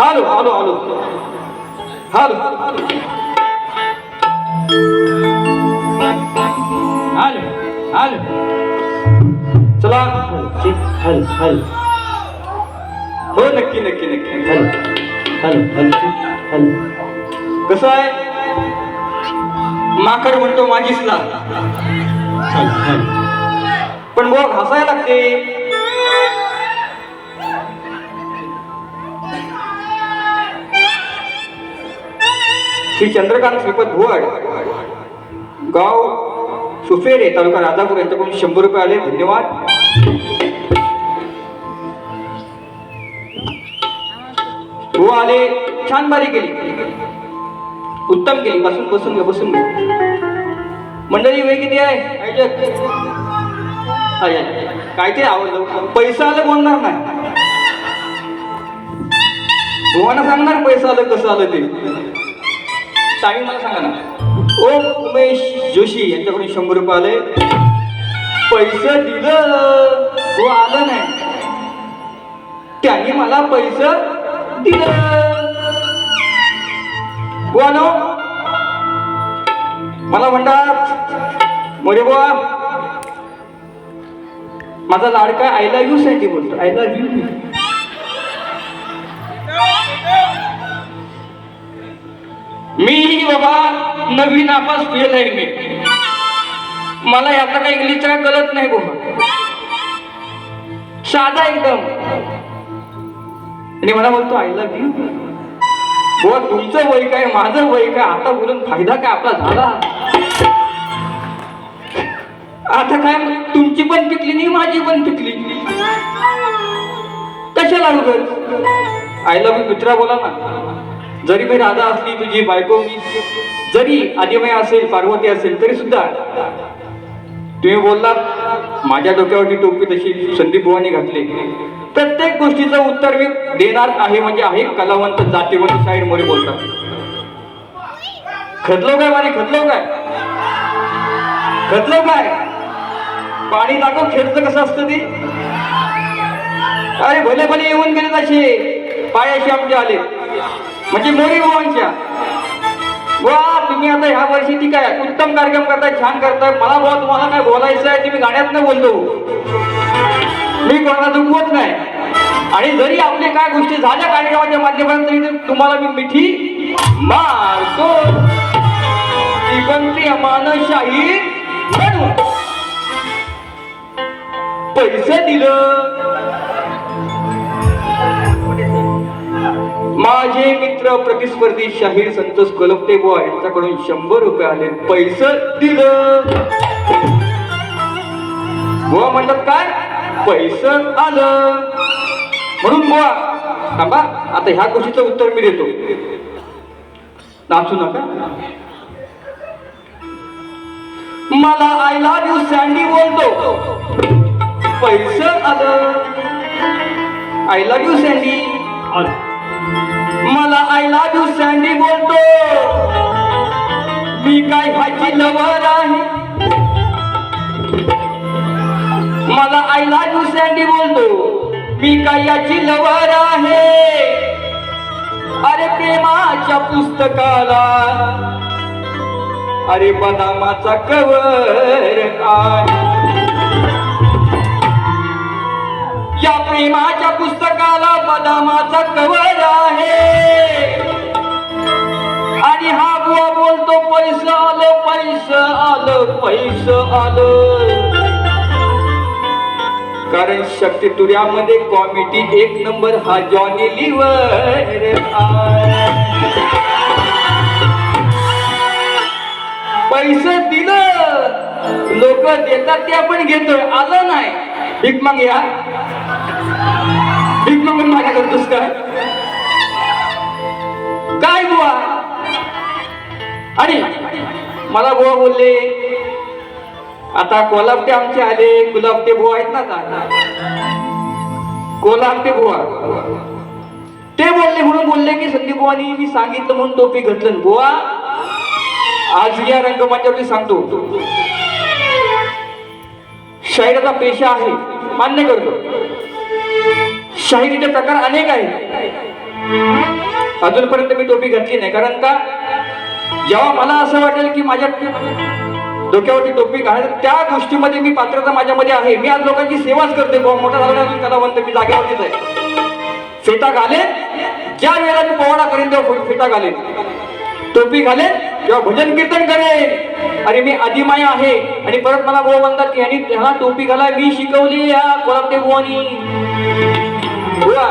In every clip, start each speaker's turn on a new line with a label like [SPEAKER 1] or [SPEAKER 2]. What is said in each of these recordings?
[SPEAKER 1] हल आलो आलो चला.
[SPEAKER 2] हल हल.
[SPEAKER 1] हो नक्की नक्की नक्की.
[SPEAKER 2] हल हल हल. हल.
[SPEAKER 1] कसं आहे? माकड म्हणतो माझीच ला पण बुवा हसायला लागते. श्री चंद्रकांत श्रीपद भुवड गाव सुफेरे तालुका राजापूर यांच्याकडून शंभर रुपये आले. धन्यवाद. हो आले छान बारी केली. उत्तम केली. बसून बसून घे बसून घे. मंडळी वेळ किती आहे? काय ते आवडलं? पैसा आलं बोलणार नाही. तुम्हाला सांगणार पैसा आलं कसं आलं ते? टाइम मला सांगा ना. ओ उमेश जोशी यांच्याकडून शंभर रुपये आले. पैसे दिलं. हो आलं नाही. त्यांनी मला पैसे दिलं. हो, बुवा नो मला म्हणतात मोरे बुवा माझा लाडका आय लव्ह यू साठी बोलतो. आय लव्ह यू मी बाबा नवीन नापास फेल आहे मी. मला याचा काही इंग्लिशचा कळत नाही बाबा साधा एकदम. आणि मला बोलतो आय लव्ह यू बुवा तुमचं वय काय माझं वय काय आता बोलून फायदा काय आपला झाला? आता काय तुमची पण पिकली नाही माझी पण पिकली कशाला उगत आय लव्ह यू दुसरा बोला ना. जरी मी राधा असली तुझी बायको मी जरी आदिमय असेल पार्वती असेल तरी सुद्धा तुम्ही बोललात माझ्या डोक्यावरती टोपी तशी संदीप बुवानी घातली. प्रत्येक गोष्टीचं उत्तर मी देणार आहे म्हणजे आहे कलावंत जातीवंत साईड मोरे बोलतात. खदलो काय मारे खदलो काय? खदलो काय? पाणी दाखव खेळचं कसं असतं ते? अरे भले भले येऊन गेले तसे पायाशी आमचे आले. म्हणजे मोरी मोहनच्या. वा तुम्ही आता ह्या वर्षी ठीक आहे उत्तम कार्यक्रम करताय छान करताय. मला बुवा तुम्हाला काय बोलायचं आहे ते मी गाण्यात नाही बोलतो मी कोणाला दुखवत नाही. आणि जरी आपले काय गोष्टी झाल्या कार्यक्रमाच्या माध्यमातून तरी तुम्हाला मी मिठी मारतो. ती पण ती अमानशाही म्हणून. पैसे दिलं. माझे मित्र प्रतिस्पर्धी शाहीर संतोष कोलपते बुवा यांच्याकडून शंभर रुपये आले. पैसे दिलं बुवा म्हणतात काय? पैसं आलं. म्हणून बुवा थांबा आता ह्या गोष्टीचं उत्तर मी देतो. नाचू नका. मला आय लव्ह यू सँडी बोलतो. पैसे आलं. आय लव्ह यू सँडी
[SPEAKER 2] आलं.
[SPEAKER 1] मला आय लव्ह यू सँडी बोलतो. मी काय ह्याची लवर आहे? मला आय लव्ह यू सँडी बोलतो. मी काय याची लवर आहे? अरे प्रेमाच्या पुस्तकाला. अरे बदामाचा कवर आहे. या प्रेमाच्या पुस्तकाला बदामाचा कवर आहे. आणि हा बुवा बोलतो पैसा आलं पैसा आलं पैसा आलं. कारण शक्ती तुर्यामध्ये कॉमेडी एक नंबर हा जॉनी लिव्हर पैसे दिलं लोक देतात ते आपण घेतोय आलं नाही. भीक मग या करतोस काय? काय बुवा? आणि मला बुवा बोलले आता कोलापटे आमचे आले गुलाबटे बुवा आहेत ना कोलाबटे कोलापटे बुवा. ते बोलले म्हणून बोलले की संदीप बुवानी मी सांगितलं म्हणून टोपी घटलं बुवा आज या रंगमंचावरती सांगतो. शाहिराचा पेशा आहे मान्य करतो. शाहिरीचे प्रकार अनेक आहेत. अजूनपर्यंत मी टोपी घातली नाही. कारण का? जेव्हा मला असं वाटेल की माझ्या डोक्यावरती टोपी घाल त्या गोष्टीमध्ये मी पात्रता माझ्यामध्ये आहे. मी आज लोकांची सेवाच करते बुवा. मोठा झाला अजून कलावंत मी जागेवरतीच आहे. फेटा घालेन. ज्या वेळेला मी पोवाडा करेन तेव्हा फेटा घालेन. टोपी घालेन किंवा भजन कीर्तन करेन. अरे मी आदिमाया आहे. आणि परत मला भाऊ म्हणतात की ह्यांनी ह्याला टोपी घाला. मी शिकवली या कोल्हापूर बुवा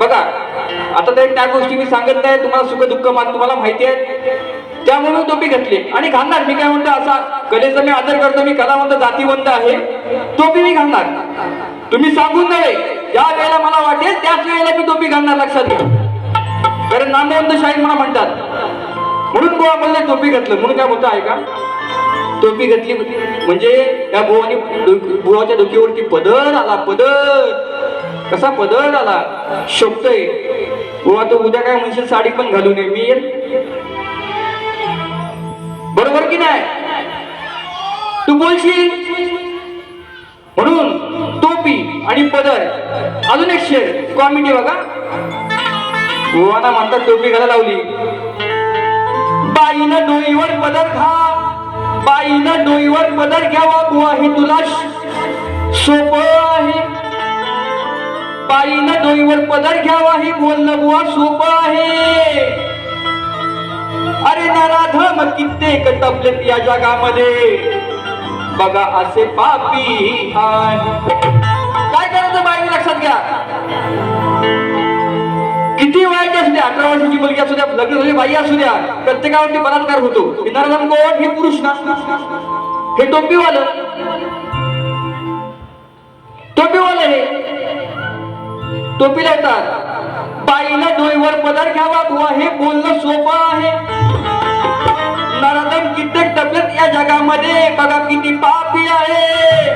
[SPEAKER 1] बघा. आता ते त्या गोष्टी मी सांगत नाही तुम्हाला सुख दुःख मान तुम्हाला माहिती आहे त्यामुळे मी टोपी घातली. आणि घालणार. मी काय म्हणतो असा कलेचा मी आदर करतो मी कलावंत जातीवंत आहे. टोपी मी घालणार. तुम्ही सांगून नव्हे. ज्या वेळेला मला वाटेल त्याच वेळेला मी टोपी घालणार लक्षात घ्या. कारण नामवंत शाहीर मला म्हणतात. म्हणून बुवा बोलले टोपी घातलं. म्हणून काय होतं आहे का टोपी घातली म्हणजे त्या बुवाने बुवाच्या डोकीवरती पदर आला पदर. कसा पदर झाला? शोभतोय. बुवा तू उद्या काय म्हणशील? साडी पण घालून ये. मी येईल बरोबर की नाही? तू बोलशील? म्हणून टोपी आणि पदर अजून एक शेर कॉमेडी बघा. बुवाना म्हणतात टोपी घाला लावली. बाईनं डोईवर पदर घा. बाईनं डोईवर पदर घ्यावा बुवा हे तुला सोपं आहे. पायीनं डोईवर पदर घ्यावा हे बोलणं बुवा सोप आहे. अरे नाराधम कित्येक तपलेत या जगामध्ये. बघा असे पापी काय करायचं बाई लक्षात घ्या? किती वयाची असू द्या अठरा वर्षाची मुलगी असू द्या लग्न झाली बाई असू द्या प्रत्येकावरती बलात्कार होतो. हे नराधम कोण? हे पुरुष ना? हे टोपीवालं. टोपीवालं हे. टोपी लावतात. बाईनं डोईवर पदर घ्यावा बुवा हे बोलणं सोपं आहे. नराधम कित्येक तब्येत या जगामध्ये बघा किती पापी आहे.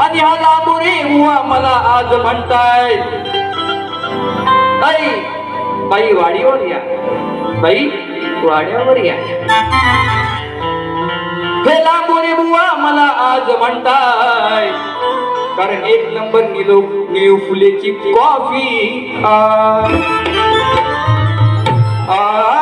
[SPEAKER 1] आणि हा लांबोरे बुवा मला आज म्हणताय. बाई बाई वाडीवर या. बाई वाड्यावर या. हे लांबोरे बुवा मला आज म्हणताय. कारण एक नंबर निलो निळू फुलेची कॉफी. आ, आ,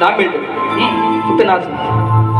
[SPEAKER 1] दहा मिनिटं हं, फक्त नाच.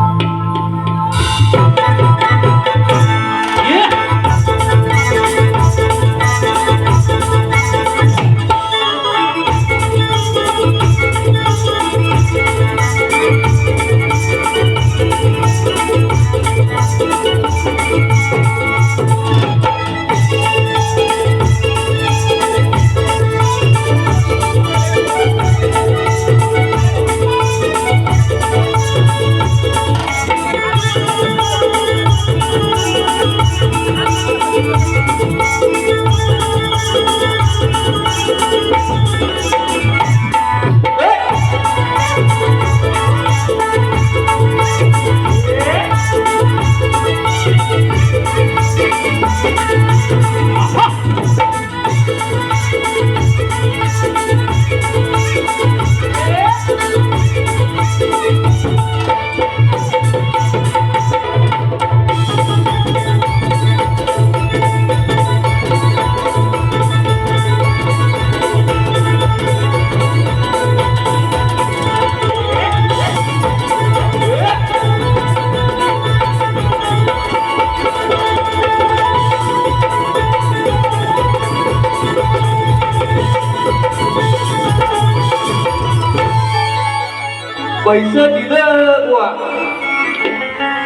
[SPEAKER 1] पैसे दिलं बुवा.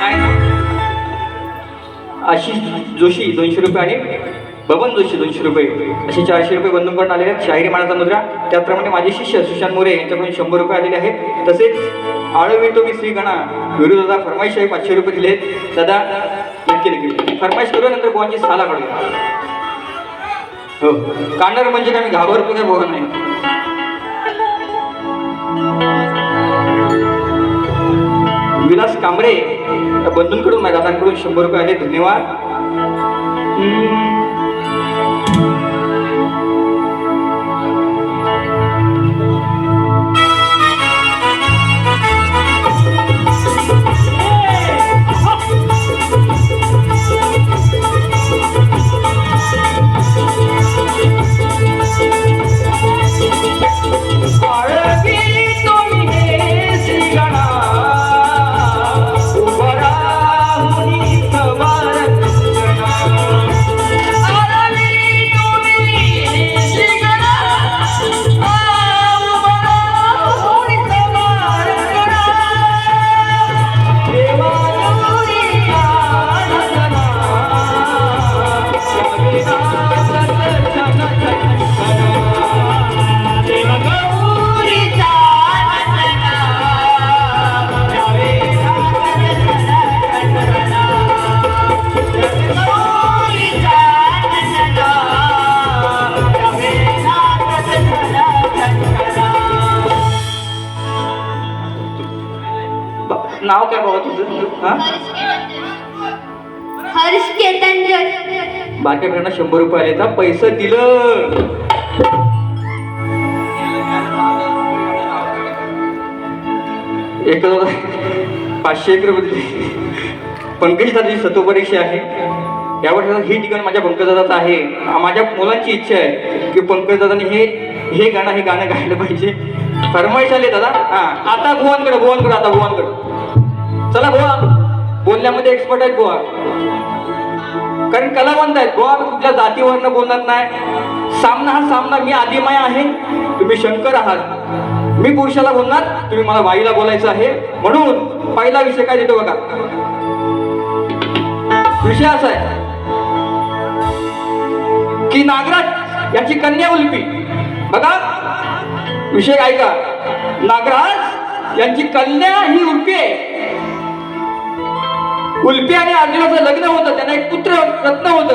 [SPEAKER 1] काय आशिष जोशी दोनशे रुपये आणि बबन जोशी दोनशे रुपये. असे चारशे रुपये बंधून करून आलेले आहेत. शाहिरी मानाचा मुद्रा. त्याप्रमाणे माझे शिष्य सुशांत मोरे यांच्याकडून शंभर रुपये आलेले आहेत. तसेच आळवितो मी श्री गणा विरू फरमाईश आहे पाचशे रुपये दिले आहेत. दादा नक्की नक्की. फरमाईश करू नंतर बुवांची साला काढूया. हो. कानर म्हणजे काय? मी घाबरतो काय बोलत नाही कांबळे बंधूंकडून माझ्या दादांकडून शंभर रुपये आले धन्यवाद. बाकीकडनं शंभर रुपये आले तर पैसे दिलं. एक पाचशे एक रुपये पंकज दादाची सतोपरीक्षा आहे. यावर हे ठिकाण माझ्या पंकजदादाचं आहे. माझ्या मुलांची इच्छा आहे की पंकजदादांनी हे हे गाणं हे गाणं गायलं पाहिजे. फरमाईश आले दादा. हा आता भुवनकडे भुवनकडे आता भुवनकडे चला भुवा बोलण्यामध्ये एक्सपर्ट आहेत भुवा कारण कलावंत आहेत. हो, गोवा कुठल्या जातीवरनं बोलणार नाही. सामना हा सामना मी आदिमय आहे. तुम्ही शंकर आहात. मी पुरुषाला बोलणार तुम्ही मला बाईला बोलायचं आहे. म्हणून पहिला विषय काय देतो बघा. विषय असा आहे की नागराज याची कन्या उल्पी. बघा. विषय ऐका. नागराज यांची कन्या ही उल्पी आहे. उल्पी आणि अर्जुनाचं लग्न होतं त्यांना एक पुत्र रत्न होत.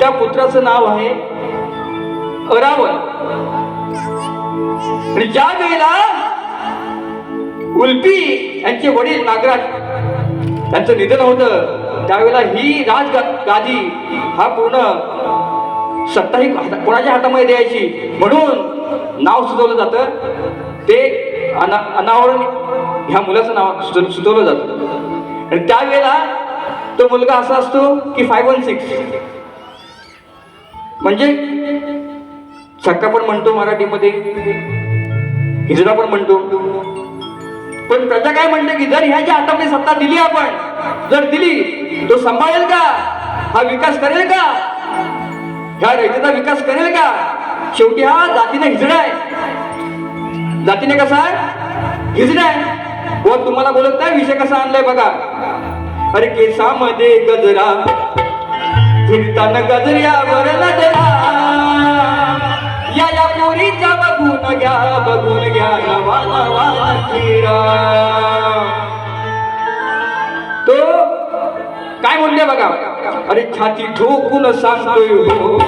[SPEAKER 1] त्या पुत्राचं नाव आहे अरावण आणि ज्या वेळेला उल्पी यांचे वडील नागराज त्यांचं निधन होतं त्यावेळेला ही राज गादी हा पूर्ण सत्ता ही हाता- कोणाच्या हातामध्ये द्यायची? म्हणून नाव सुचवलं जातं. ते अना अनावरण ह्या मुलाचं नाव सुचवलं जातं. आणि त्यावेळेला तो मुलगा असा असतो की फाय वन सिक्स म्हणजे सक्का पण म्हणतो मराठीमध्ये हिजडा पण म्हणतो. पण प्रजा काय म्हणते की जर ह्याच्या हातामध्ये सत्ता दिली आपण जर दिली तो सांभाळेल का? हा विकास करेल का? ह्या रयतेचा विकास करेल का? शेवटी हा जातीने हिजडा आहे जातीने कसा? आहे हिजडा आहे व तुम्हाला बोलत नाही? विषय कसा आणलाय बघा. अरे केसामध्ये गजरा फिरताना गजऱ्यावर नजरा. या या पोरीचा बघून घ्या बघून घ्या नवा नवा चेहरा. तो काय म्हणते बघा? अरे छाती ठोकून सांगतोय हो.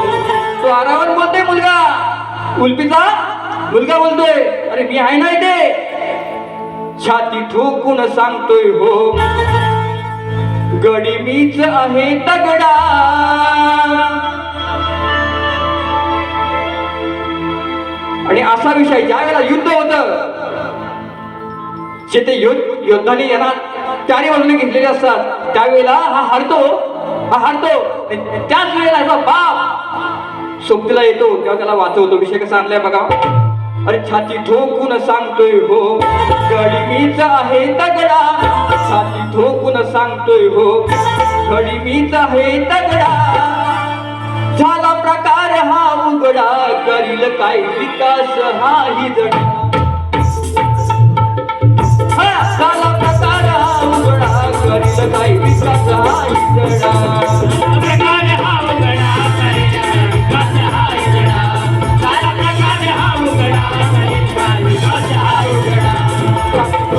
[SPEAKER 1] तो आरावर बोलतोय मुलगा. कुल्पीचा मुलगा बोलतोय. अरे मी आहे ना इथे. छाती ठोकून सांगतोय हो गडी मीच आहे तगडा. आणि असा विषय ज्या वेळेला युद्ध होत जिथे युद्ध योद्धाने यांना त्याने बाजूने घेतलेले असतात त्यावेळेला हा हरतो हा हरतो. त्याच वेळेला याचा बाप सोबतीला येतो तेव्हा त्याला वाचवतो. विषय कसा आणलाय बघा. अरे छाती ठोकून सांगतोय हो गडी मीच आहे तगडा. छाती ठोकून सांगतोय हो गडी मीच आहे तगडा. झाला प्रकार हा उघडा करील काय विकास हा ही जडा. झाला प्रकार हा उघडा करील काय विकास हा ही जडा.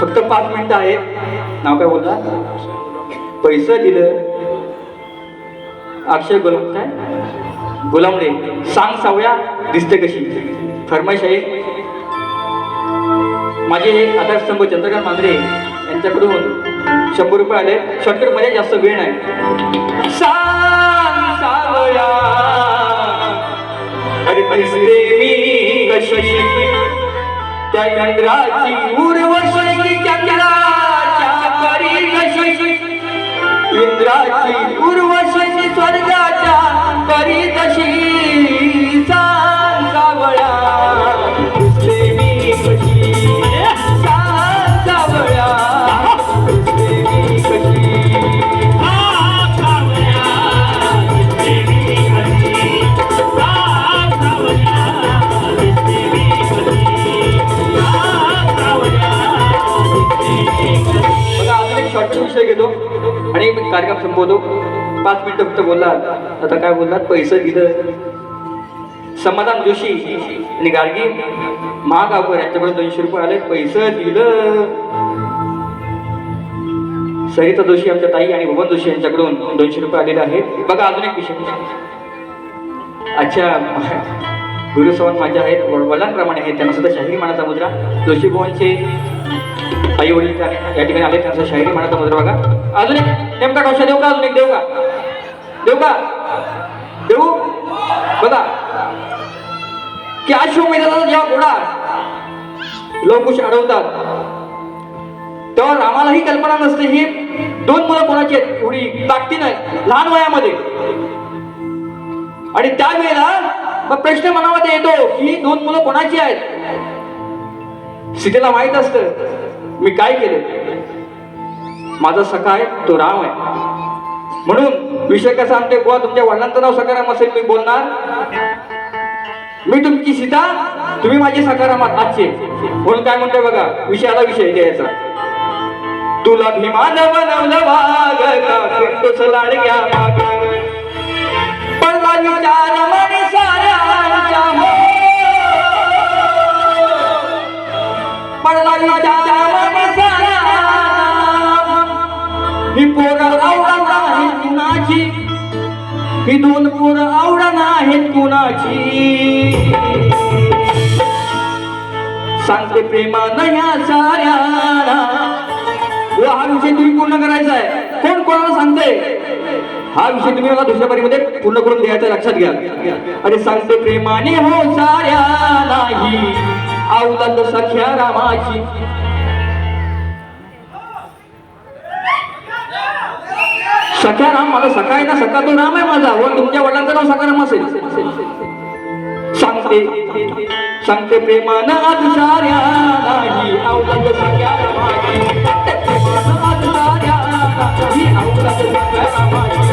[SPEAKER 1] फक्त पाच मिनिटं आहे. नाव काय बोलला? पैसे दिलं. अक्षय गुलाम काय गुलामडे सांग सावया दिसते कशी? फरमाईश आहे माझे हे आधारस्तंभ चंद्रकांत मांजरे यांच्याकडून शंभर रुपये आले. शॉर्टकटमध्ये जास्त वेळ नाही. सांग अरे दिसते मी कशी? त्या चंद्राची उर्वशी चंद्राच्या करी कशी? इंद्राची उर्वशी आणि कार्यक्रम संपवतो पाच मिनिटं फक्त बोललात. आता काय बोललात? पैसे दिलं. समाधान जोशी आणि गार्गी महागावकर यांच्याकडे दोनशे रुपये आले. पैसे दिलं. सरिता जोशी आमच्या ताई आणि भुवन जोशी यांच्याकडून दोनशे रुपये आलेले आहेत. बघा अजून एक विषय. अच्छा गुरुसवन माझ्या आहेत. वडिलांप्रमाणे आहेत. त्यांना सुद्धा शाहिरी मानाचा मुद्रा. जोशी भुवनचे आई वडील या ठिकाणी आले त्यांचा शायरी म्हणा मुद्रा बघा. अजून एक नेमका कौशा देऊ का? अजून एक देऊ का? देऊ का? देऊ? बघा. की अश्वमेधाचा जेव्हा घोडा लवकुश अडवतात तेव्हा रामालाही कल्पना नसते ही. दोन मुलं कोणाची आहेत? एवढी ताकती नाही. लहान वयामध्ये. आणि त्यावेळेला मग प्रश्न मनामध्ये येतो की ही दोन मुलं कोणाची आहेत? सीतेला माहीत असतं. मी काय केले? माझा सखा आहे तो राम आहे. म्हणून विषय कसा आणते बुवा? तुमच्या वडिलांचं नाव सकाराम असेल मी बोलणार? मी तुमची सीता तुम्ही माझी सकाराम आजचे. म्हणून काय म्हणतोय बघा विषयाला विषय द्यायचा. तुला भीमान बनवलं वाग लाडक्या पडला विचार म्हणे पडला विचार ही दोन गुण आवडा नाहीत कोणाची. सांगते प्रेमा ह्या साऱ्याला. हा विषय तुम्ही पूर्ण करायचा आहे. कोण कोणाला सांगते? हा विषय तुम्ही मला दुसऱ्या बारीमध्ये पूर्ण करून द्यायचा लक्षात घ्या. अरे सांगते प्रेमाने हो साऱ्या नाही आवला सख्या रामाची. सखाराम माझा सखा आहे ना सखा तो राम आहे माझा. व तुमच्या वडिलांचं नाव सखाराम असेल. सांगते सांगते प्रेमान आज साऱ्या नाही. सख्या रामाची आज साऱ्या नाही सख्या रामाची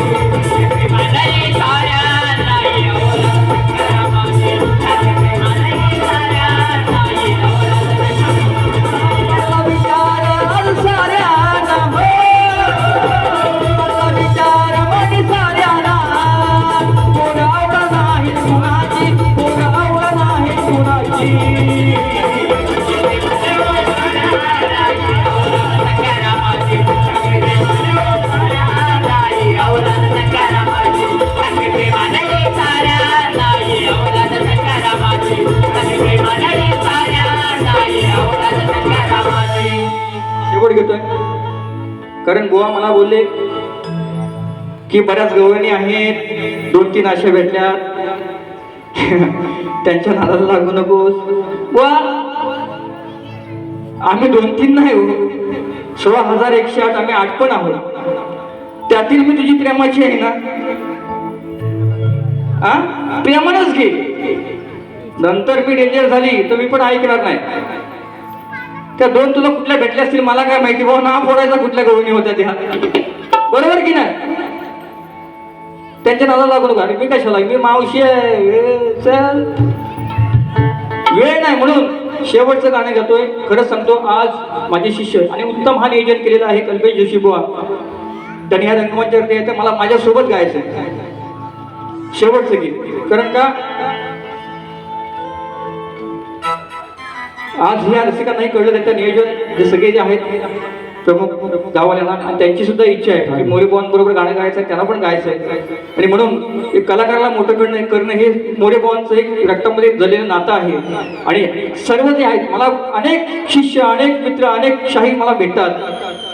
[SPEAKER 1] कारण बुवा मला बोलले की बऱ्याच गवळणी आहेत दोन तीन अशा भेटल्या त्यांच्या नादाला लागू नकोस. आम्ही दोन तीन नाही हो. सोळा हजार एकशे आठ आम्ही आठ पण आहोत. त्यातील मी तुझी प्रेमाची आहे ना? आ? प्रेमानच घे. नंतर मी डेंजर झाली तर मी पण ऐकणार नाही. त्या दोन तुला कुठल्या भेटल्या असतील मला काय माहिती? भाऊ ना फोडायचा कुठल्या गवणी होत्या त्या? बरोबर की नाही? त्यांच्या नावाला लागू नका मी कशाला? मी मावशी आहे. चल. वेळ नाही म्हणून शेवटचं गाणं घेतोय. खरंच सांगतो आज माझे शिष्य आणि उत्तम हा नियोजन केलेलं आहे कल्पेश जोशी बुवा त्यांनी ह्या रंगमंचावरती यायचं मला माझ्यासोबत गायचं शेवटचं गीत. कारण का? आज ह्या रसिकांनाही कळलं त्यांचं नियोजन जे सगळे जे आहेत प्रमुख गाववाल्यांना आणि त्यांची सुद्धा इच्छा आहे. की मोरे बरोबर गाणं गायचं आहे त्यांना पण गायचं आहे आणि म्हणून एक कलाकाराला मोठं करणं करणं हे मोरे बॉनचं एक रक्तामध्ये झालेलं नातं आहे. आणि सर्व जे आहेत मला अनेक शिष्य अनेक मित्र अनेक शाही मला भेटतात.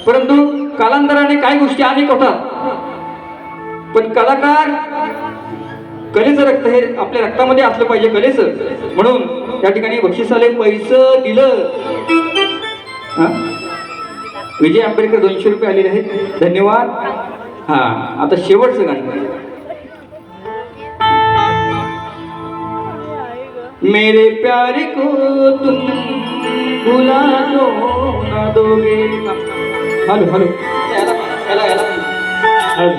[SPEAKER 1] परंतु कालांतराने काही गोष्टी अनेक होतात. पण कलाकार कलेचं रक्त हे आपल्या रक्तामध्ये असलं पाहिजे कलेचं म्हणून त्या ठिकाणी बक्षिसाले पैसे दिलं. हा? विजय आंबेडकर दोनशे रुपये आलेले आहेत. धन्यवाद. हा आता शेवटचं गाणं. मेरे प्यारे को तुम भुला दो ना दोगे. Hello hello.
[SPEAKER 2] Hello.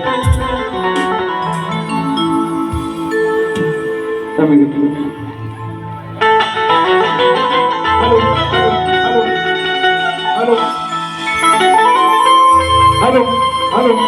[SPEAKER 2] Hello hello
[SPEAKER 1] आई